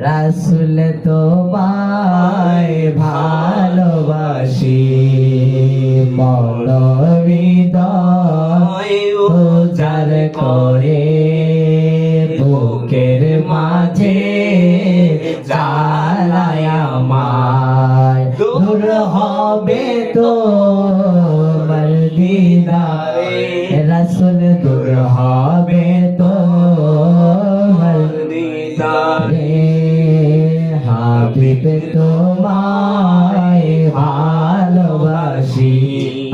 রাসুল তোমায় ভালোবাসি মনবিদয় উজার করে বুকের মাঝে জ্বালায় আমায়। দূর হবে তো মদিনারে রাসুল দূর হবে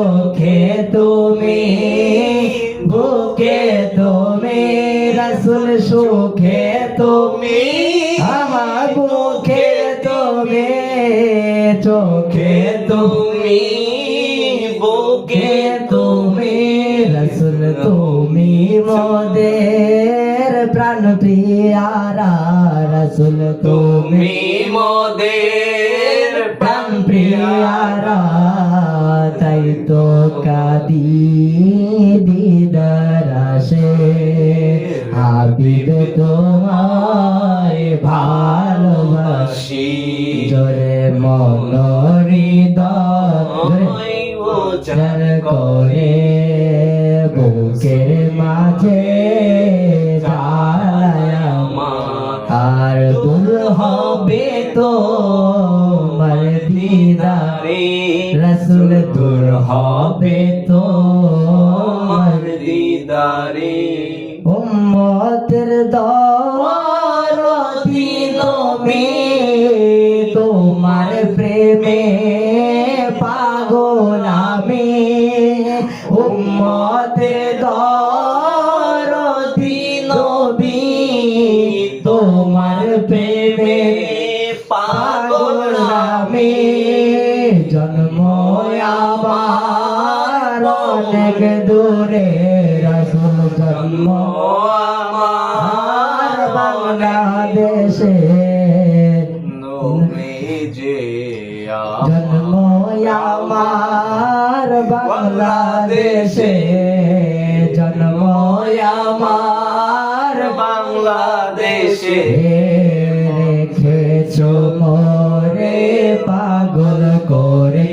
সুখে তুমি, বুকে তুমি, রসুল সুখে তুমি, আমার বুকে তুমি, চোখে তুমি, বুকে তুমি, রসুল তুমি মোদের প্রাণ প্রিয়ারা রসুল তুমি মোদের প্রাণ প্রিয়ারা তো কাদি দিদার আসে। হাবিব তোমায় ভালোবাসি। জোরে মন হৃদয় করে। বুকের মাঝে। আর দূর হবে তো মদিনারে রসুল দূর হবে তো দিদারে। উম্মতের দরদি নবী তোমার প্রেমে পাগল আমি। উম্মতের দরদি নবী তোমার প্রেমে পাগল আমি। অনেক দূরে রসুল জন্ম আর বাংলাদেশে জন্ম আমার বাংলাদেশে জন্ম আমার বাংলাদেশে। রেখেছ মরে পাগল করে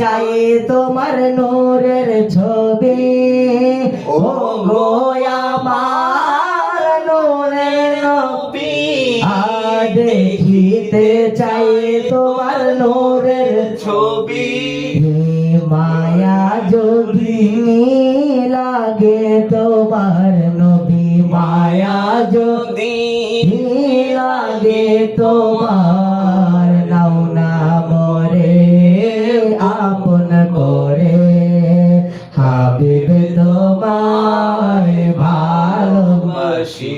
চাই তোমার নূরের ছবি। ও গোয়া মার নূরের নবী। দেখিতে চাই তোমার নূরের ছবি। মায়া যোগী লাগে তোমার নবী মায়া যোগী লাগে তোমার তোমায় ভালোবাসি।